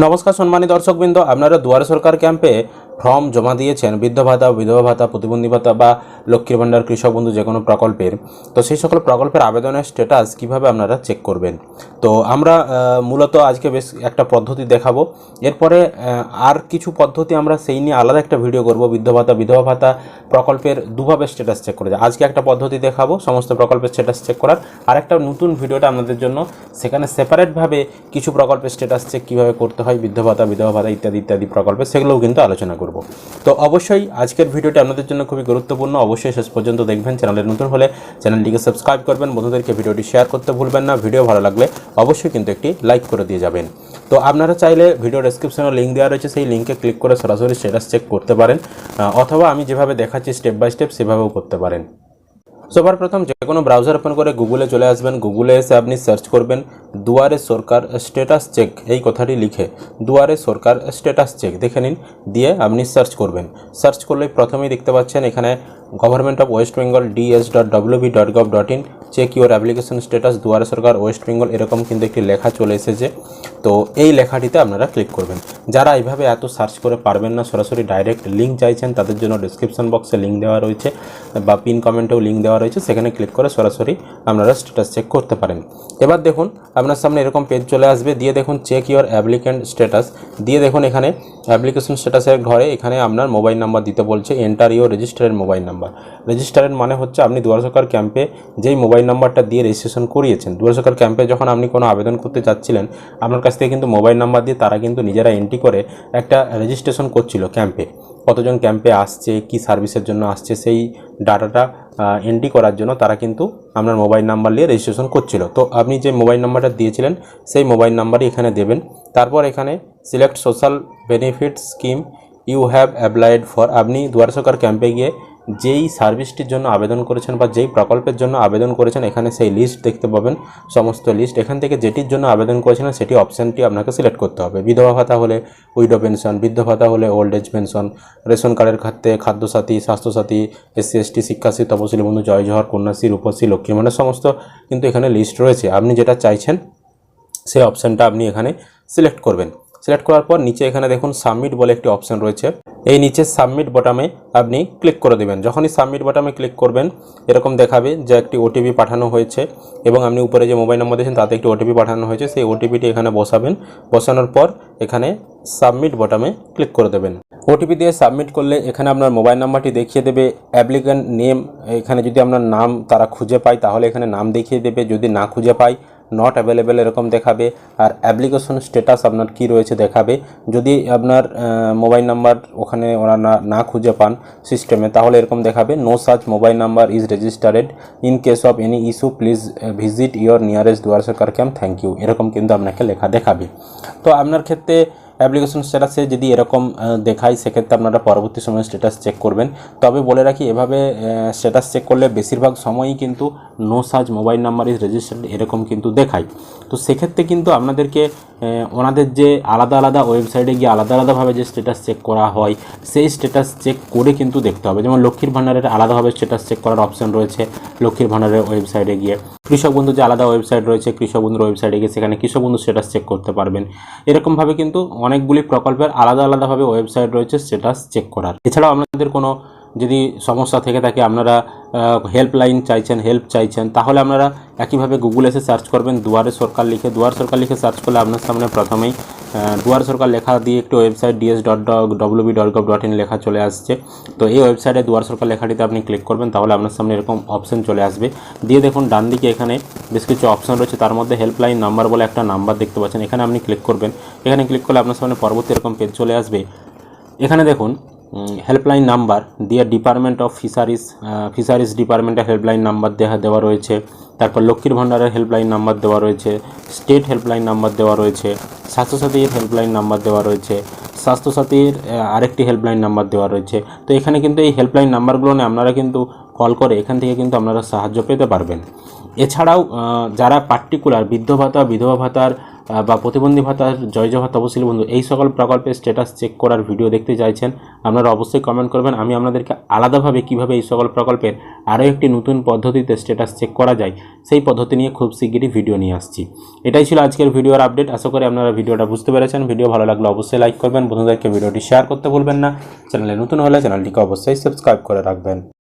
নমস্কার সম্মানী দর্শকবৃন্দ, আপনারা দুয়ারে সরকার ক্যাম্পে ফর্ম জমা দিয়েছেন। বৃদ্ধ ভাতা, বিধবা ভাতা, প্রতিবন্ধী ভাতা বা লক্ষ্মীর ভাণ্ডার, কৃষক বন্ধু যে কোনো প্রকল্পের। তো সেই সকল প্রকল্পের আবেদনের স্ট্যাটাস কীভাবে আপনারা চেক করবেন? তো আমরা মূলত আজকে বেশ একটা পদ্ধতি দেখাবো। এরপরে আর কিছু পদ্ধতি আমরা সেই নিয়ে আলাদা একটা ভিডিও করব। বৃদ্ধ ভাতা, বিধবা ভাতা প্রকল্পের দুভাবে স্ট্যাটাস চেক করে। আজকে একটা পদ্ধতি দেখাবো, সমস্ত প্রকল্পের স্ট্যাটাস চেক করার। আর একটা নতুন ভিডিওটা আপনাদের জন্য। সেখানে সেপারেটভাবে কিছু প্রকল্পের স্ট্যাটাস চেক কীভাবে করতে হয় বৃদ্ধ ভাতা, বিধবা ভাতা ইত্যাদি ইত্যাদি প্রকল্পে, সেগুলোও কিন্তু আলোচনা করব। তো অবশ্যই আজকের ভিডিওটা আপনাদের জন্য খুবই গুরুত্বপূর্ণ। অবশ্যই শেষ পর্যন্ত দেখবেন, চ্যানেলের নতুন হলে চ্যানেলটিকে সাবস্ক্রাইব করবেন। বন্ধুদেরকে ভিডিওটি শেয়ার করতে ভুলবেন না। ভিডিও ভালো লাগলে অবশ্যই কিন্তু একটি লাইক করে দিয়ে যাবেন। তো আপনারা চাইলে ভিডিও ডেসক্রিপশনে লিঙ্ক দেওয়া রয়েছে, সেই লিঙ্কে ক্লিক করে সরাসরি স্ট্যাটাস চেক করতে পারেন অথবা আমি যেভাবে দেখাচ্ছি স্টেপ বাই স্টেপ সেভাবেও করতে পারেন। সবার প্রথম যে কোনো ব্রাউজার ওপেন করে গুগলে চলে আসবেন। গুগলে এসে আপনি সার্চ করবেন দুয়ারে সরকার স্ট্যাটাস চেক এই কথাটি লিখে দুয়ারে সরকার স্ট্যাটাস চেক দেখে নিন, দিয়ে আপনি সার্চ করবেন। সার্চ করলে প্রথমেই দেখতে পাচ্ছেন এখানে government of West Bengal D S dot W B dot gov dot in check your application status Duare Sarkar West Bengal এরকম কিন্তু একটি লেখা চলে এসেছে। তো এই লেখাটিতে আপনারা ক্লিক করবেন। যারা এইভাবে এত সার্চ করে পারবেন না, সরাসরি ডাইরেক্ট লিঙ্ক চাইছেন, তাদের জন্য ডিসক্রিপশন বক্সে লিঙ্ক দেওয়া রয়েছে বা পিন কমেন্টেও লিঙ্ক দেওয়া রয়েছে। সেখানে ক্লিক করে সরাসরি আপনারা স্ট্যাটাস চেক করতে পারেন। এবার দেখুন, আপনার সামনে এরকম পেজ চলে আসবে। দিয়ে দেখুন চেক ইউর অ্যাপ্লিক্যান্ট স্ট্যাটাস দিয়ে দেখুন, এখানে অ্যাপ্লিকেশন স্ট্যাটাসের ঘরে এখানে আপনার মোবাইল নাম্বার দিতে বলছে। এন্টার ইউর রেজিস্টারের মোবাইল নাম্বার রেজিস্টারের মানে হচ্ছে আপনি দুয়ার সরকার ক্যাম্পে যেই মোবাইল নাম্বারটা দিয়ে রেজিস্ট্রেশন করিয়েছেন, দুয়ার সরকার ক্যাম্পে যখন আপনি কোনো আবেদন করতে চাচ্ছিলেন আপনার কাছ থেকে কিন্তু মোবাইল নাম্বার দিয়ে তারা কিন্তু নিজেরা এন্ট্রি করে একটা রেজিস্ট্রেশন করছিল ক্যাম্পে। কতজন ক্যাম্পে আসছে, কি সার্ভিসের জন্য আসছে, সেই ডাটাটা এন্ট্রি করার জন্য তারা কিন্তু আপনার মোবাইল নাম্বার নিয়ে রেজিস্ট্রেশন করছিল। তো আপনি যে মোবাইল নাম্বারটা দিয়েছিলেন, সেই মোবাইল নাম্বারই এখানে দেবেন। তারপর এখানে select social benefit scheme you have applied for আপনি দুয়ার সরকার ক্যাম্পে গিয়ে যেই সার্ভিসটির জন্য আবেদন করেছেন বা যেই প্রকল্পের জন্য আবেদন করেছেন, এখানে সেই লিস্ট দেখতে পাবেন। সমস্ত লিস্ট এখান থেকে যেটির জন্য আবেদন করেছিলেন, সেটি অপশানটি আপনাকে সিলেক্ট করতে হবে। বিধবা ভাতা হলে উইডো পেনশন বৃদ্ধ ভাতা হলে ওল্ড এজ পেনশন রেশন কার্ডের খাতে খাদ্যসাথী, স্বাস্থ্যসাথী এসসি এসটি শিক্ষাশ্রী, তপশিলি বন্ধু, জয় জহর কন্যাশ্রী, রূপশ্রী, লক্ষ্মী মানে সমস্ত কিন্তু এখানে লিস্ট রয়েছে। আপনি যেটা চাইছেন, সেই অপশানটা আপনি এখানে সিলেক্ট করবেন। সিলেক্ট করার পর নিচে এখানে দেখুন সাবমিট বলে একটি অপশন রয়েছে। এই নিচে সাবমিট বটামে আপনি ক্লিক করে দেবেন। যখনই সাবমিট বটামে ক্লিক করবেন, এরকম দেখাবে যে একটি ওটিপি পাঠানো হয়েছে এবং আপনি উপরে যে মোবাইল নম্বর দিয়েছেন তাতে একটি ওটিপি পাঠানো হয়েছে, সেই ওটিপিটি এখানে বসাবেন। বসানোর পর এখানে সাবমিট বটামে ক্লিক করে দেবেন। ওটিপি দিয়ে সাবমিট করলে এখানে আপনার মোবাইল নাম্বারটি দেখিয়ে দেবে। অ্যাপ্লিক্যান্ট নেম এখানে যদি আপনার নাম তারা খুঁজে পায়, তাহলে এখানে নাম দেখিয়ে দেবে। যদি না খুঁজে পায় নট অ্যাভেলেবেল এরকম দেখাবে। আর অ্যাপ্লিকেশন স্ট্যাটাস আপনার কি রয়েছে দেখাবে। যদি আপনার মোবাইল নাম্বার ওখানে ওরা না না খুঁজে পান সিস্টেমে তাহলে এরকম দেখাবে no search mobile number is registered in case of any issue please visit your nearest Duare Sarkar camp thank you এরকম কিন্তু আপনাকে লেখা দেখাবে। তো আপনার ক্ষেত্রে অ্যাপ্লিকেশন স্ট্যাটাসে যদি এরকম দেখায়, সেক্ষেত্রে আপনারা পরবর্তী সময়ে স্ট্যাটাস চেক করবেন। তবে বলে রাখি, এভাবে স্ট্যাটাস চেক করলে বেশিরভাগ সময়ই কিন্তু no search mobile number is registered এরকম কিন্তু দেখায়। তো সেক্ষেত্রে কিন্তু আপনাদেরকে ওনাদের যে আলাদা আলাদা ওয়েবসাইটে গিয়ে আলাদা আলাদাভাবে যে স্ট্যাটাস চেক করা হয়, সেই স্ট্যাটাস চেক করে কিন্তু দেখতে হবে। যেমন লক্ষ্মীর ভাণ্ডারের আলাদাভাবে স্ট্যাটাস চেক করার অপশন রয়েছে লক্ষ্মীর ভাণ্ডারের ওয়েবসাইটে গিয়ে। কৃষক বন্ধু যে আলাদা ওয়েবসাইট রয়েছে, কৃষক বন্ধুর ওয়েবসাইটে গিয়ে সেখানে কৃষক বন্ধু স্ট্যাটাস চেক করতে পারবেন। এরকমভাবে কিন্তু অনেকগুলি প্রকল্পের আলাদা আলাদাভাবে ওয়েবসাইট রয়েছে স্ট্যাটাস চেক করার। এছাড়াও আপনাদের কোনো যদি সমস্যা থেকে থাকে, আপনারা হেল্পলাইন চাইছেন হেল্প চাইছেন, তাহলে আপনারা একইভাবে গুগল এসে সার্চ করবেন। দুয়ারে সরকার লিখে, দুয়ার সরকার লিখে সার্চ করলে আপনার সামনে প্রথমেই দুয়ার সরকার লেখা দিয়ে একটি website D S dot W B dot gov dot in লেখা চলে আসছে। তো এই ওয়েবসাইটে দুয়ার সরকার লেখাটিতে আপনি ক্লিক করবেন, তাহলে আপনার সামনে এরকম অপশন চলে আসবে। দিয়ে দেখুন, ডান দিকে এখানে বেশ কিছু অপশন রয়েছে। তার মধ্যে হেল্পলাইন নাম্বার বলে একটা নাম্বার দেখতে পাচ্ছেন। এখানে আপনি ক্লিক করবেন। এখানে ক্লিক করলে আপনার সামনে পরবর্তী এরকম পেজ চলে আসবে। এখানে দেখুন হেল্পলাইন নাম্বার দিয়ে ডিপার্টমেন্ট অফ ফিশারিজ ফিশারিজ ডিপার্টমেন্টের হেল্পলাইন নাম্বার দেওয়া দেওয়া রয়েছে। তারপর লক্ষ্মীর ভাণ্ডারের হেল্পলাইন নাম্বার দেওয়া রয়েছে স্টেট হেল্পলাইন নাম্বার দেওয়া রয়েছে, স্বাস্থ্যসাথীর হেল্পলাইন নাম্বার দেওয়া রয়েছে, স্বাস্থ্যসাথীর আরেকটি হেল্পলাইন নাম্বার দেওয়া রয়েছে। তো এখানে কিন্তু এই হেল্পলাইন নাম্বারগুলো নিয়ে আপনারা কিন্তু কল করে এখান থেকে কিন্তু আপনারা সাহায্য পেতে পারবেন। এছাড়াও যারা পার্টিকুলার বৃদ্ধ ভাতা, বিধবা ভাতার বা প্রতিবন্ধী ভাতার জয় জয় তপশিলি বন্ধু, এই সকল প্রকল্পের স্ট্যাটাস চেক করার ভিডিও দেখতে চাইছেন, আপনারা অবশ্যই কমেন্ট করবেন। আমি আপনাদেরকে আলাদাভাবে কীভাবে এই সকল প্রকল্পের আরও একটি নতুন পদ্ধতিতে স্ট্যাটাস চেক করা যায়, সেই পদ্ধতি নিয়ে খুব শিগগিরই ভিডিও নিয়ে আসছি। এটাই ছিল আজকের ভিডিওর আপডেট আশা করি আপনারা ভিডিওটা বুঝতে পেরেছেন। ভিডিও ভালো লাগলে অবশ্যই লাইক করবেন। বন্ধুদেরকে ভিডিওটি শেয়ার করতে ভুলবেন না। চ্যানেলে নতুন হলে চ্যানেলটিকে অবশ্যই সাবস্ক্রাইব করে রাখবেন।